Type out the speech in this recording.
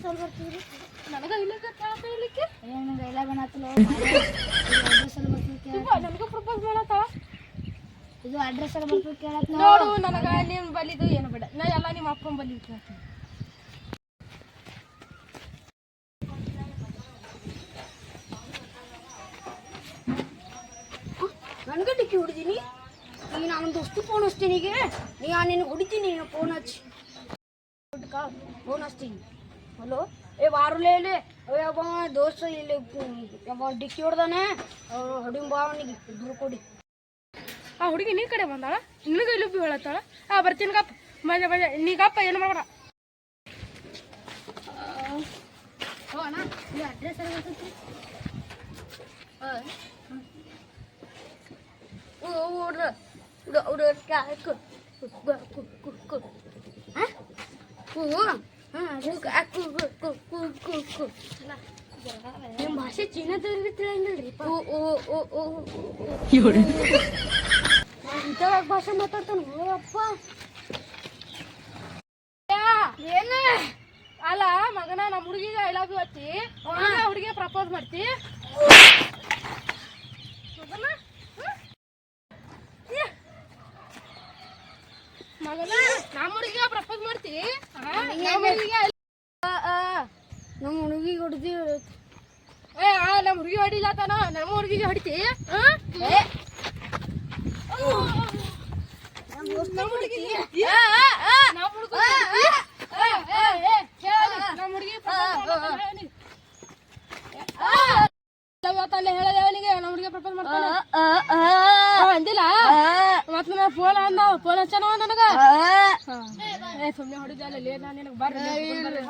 ಬರ್ತೀರಿ ನನಗ ಇಲ್ಲ ಅಡ್ರೆಸ್ ಅಲ್ಲಿ ಬರ್ತೀವಿ ಕೇಳ ಪ್ರಪೋಸ್ ಮಾಡತ್ತಾಳ ಇದು ಅಡ್ರೆಸ್ ಅಲ್ಲಿ ಬರ್ತೀವಿ ನೋಡು ನನಗ ನಿಮ್ ಬಲಿದು ಏನು ಬೇಡ. ನಾ ಎಲ್ಲ ನಿಮ್ಮ ಅಪ್ಪನ ಬಲಿ ಕೇಳ್ತೀನಿ ನನಗೆ ಡಿಕ್ಕಿ ಹೊಡಿದೀನಿ? ಈಗ ನಾನು ದೋಸ್ತು ಫೋನ್ ಹಚ್ತೀನಿ ಈಗ ನೀ ನಿನಗೆ ಹೊಡಿತೀನಿ ನೀನು ಫೋನ್ ಹಚ್ಚಿ. ಫೋನ್ ಹಚ್ತೀನಿ. ಹಲೋ? ಏ ವಾರುಲೇ ಇಲ್ಲಿ. ಅವ ದೋಸ್ತ ಇಲ್ಲಿ ಯಾವ ಡಿಕ್ಕಿ ಹೊಡ್ದಾನೆ. ಹೊಡಿಂ ಬಾ ಅವನಿಗೆ ಇಬ್ರು ಕೊಡಿ. ಆ ಹುಡುಗಿ ನೀ ಕಡೆ ಬಂದಾಳ? ನಿನಗ ಇಲ್ಲಿ ಒಬ್ಬ ಹೇಳತ್ತಾಳ ಆ ಬರ್ತೀನಿ ಗಪ್ಪ. ಮಜ ಮಜ. ನೀ ಗಪ್ಪ ಏನು ಅಡ್ರೆಸ್ ಹಾಂ ಅಣ್ಣ ಈ ಅಡ್ರೆಸ್ ಎಲ್ಲ ಬರ್ತೈತಿ ನಿಮ್ಮ ಭಾಷೆ ಚೀನಾ ತಿಳಿಯಂಗಿಲ್ರಿ ಇಂಥವಾಗ ಭಾಷೆ ಮಾತಾಡ್ತಾನೆ. ಹೋಗಪ್ಪ. ಏನ? ಅಲ್ಲ ಮಗನ ನಮ್ಮ ಹುಡುಗಿಗೆ ಐ ಲವ್ ಯು ಹಚ್ಚಿ ಹುಡುಗಿಗೆ ಪ್ರಪೋಸ್ ಮಾಡ್ತಿ ಮಗನ ಹ್ಮ್? ಏ. ಮಗನ ನಮ್ಮ ಹುಡುಗಿಗೆ ಪ್ರಪೋಸ್ ಮಾಡ್ತಿ ನಮ್ಮ ಹುಡುಗಿಗೆ ನಮ್ಮ ಹುಡುಗಿಗೆ ಹೊಡೆದಿವಿ ಏ ಆ ನಮ್ಮ ಹುಡುಗಿ ಹೊಡಿಲತ್ತಾನ ನಮ್ಮ ಹುಡುಗಿಗೆ ಹೊಡಿತಿ? ನಮ್ಮ ಹುಡುಗಿ ನಮ್ಮ ಹುಡುಗ ನಮ್ಮ ಹುಡುಗಿ ಹುಡುಗಿ ಪ್ರಪೋಸ್ ಮಾಡ್ತಾನೆ ಮತ್ ನಾ ಫೋನ್ ಅಂದ ಫೋನ್ ಹಚ್ಚನ ನನಗ ಏ ಸುಮ್ಮನೆ ಹೊಡಿದ್ಯಲ್ಲ ಲೇ ನಾನು ನಿನಗೆ ಬರ್ರಿ ಬರ್ರಿ